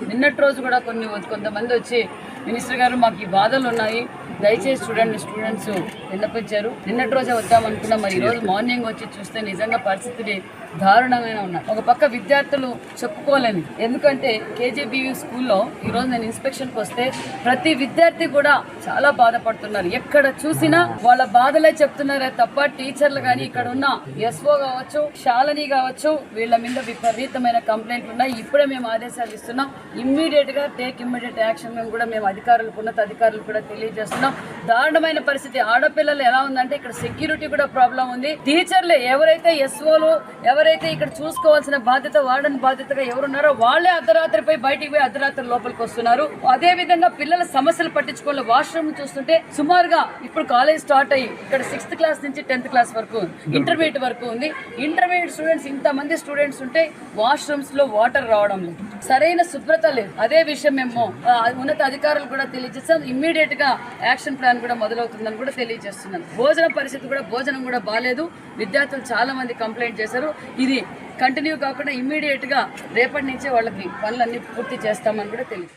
నిన్నటి రోజు కూడా కొన్ని కొంతమంది వచ్చి మినిస్టర్ గారు మాకు ఈ బాధలు ఉన్నాయి. దయచేసి చూడండి స్టూడెంట్స్ విన్నపించారు నిన్నటి రోజే వద్దామనుకున్నాం మరి ఈరోజు మార్నింగ్ వచ్చి చూస్తే నిజంగా పరిస్థితి దారుణమైన ఉన్నాయి. ఒక పక్క విద్యార్థులు చెప్పుకోలేని ఎందుకంటే కేజీబీయూ స్కూల్లో ఈ రోజు నేను ఇన్స్పెక్షన్కి వస్తే ప్రతి విద్యార్థి కూడా చాలా బాధపడుతున్నారు. ఎక్కడ చూసినా వాళ్ళ బాధలే చెప్తున్నారే తప్ప టీచర్లు కానీ ఇక్కడ ఉన్న ఎస్ఓ కావచ్చు శాలని కావచ్చు వీళ్ళ మీద విపరీతమైన కంప్లైంట్లు ఉన్నాయి. ఇప్పుడే మేము ఆదేశాలు ఇస్తున్నాం. ఇమ్మీడియట్గా టేక్ ఇమ్మీడియట్ యాక్షన్ మేము కూడా మేము అధికారులు కూడా తెలియజేస్తున్నాం. దారుణమైన పరిస్థితి. ఆడపిల్లలు ఎలా ఉందంటే ఇక్కడ సెక్యూరిటీ కూడా ప్రాబ్లం ఉంది. టీచర్లు ఎవరైతే ఎస్ఓలు ఎవరైతే ఇక్కడ చూసుకోవాల్సిన బాధ్యత వాడని బాధ్యతగా ఎవరున్నారో వాళ్ళే అర్ధరాత్రిపై బయటికి పోయి అర్ధరాత్రి లోపలికి వస్తున్నారు. అదే విధంగా పిల్లల సమస్యలు పట్టించుకోవాలి వాష్రూమ్ చూస్తుంటే సుమారుగా ఇప్పుడు కాలేజ్ స్టార్ట్ అయ్యి ఇక్కడ సిక్స్త్ క్లాస్ నుంచి టెన్త్ క్లాస్ వరకు ఇంటర్మీడియట్ వరకు ఉంది. ఇంటర్మీడియట్ స్టూడెంట్స్ ఇంతమంది స్టూడెంట్స్ ఉంటే వాష్రూమ్స్లో వాటర్ రావడం లేదు. సరైన శుభ్రత లేదు. అదే విషయం మేము ఉన్నత అధికారులు కూడా తెలియజేస్తాం. ఇమ్మీడియట్గా యాక్షన్ ప్లాన్ కూడా మొదలవుతుందని కూడా తెలియజేస్తున్నాం. భోజన పరిస్థితి కూడా భోజనం కూడా బాగాలేదు విద్యార్థులు చాలామంది కంప్లైంట్ చేశారు. ఇది కంటిన్యూ కాకుండా ఇమ్మీడియట్గా రేపటి నుంచే వాళ్ళకి పనులన్నీ పూర్తి చేస్తామని కూడా తెలియదు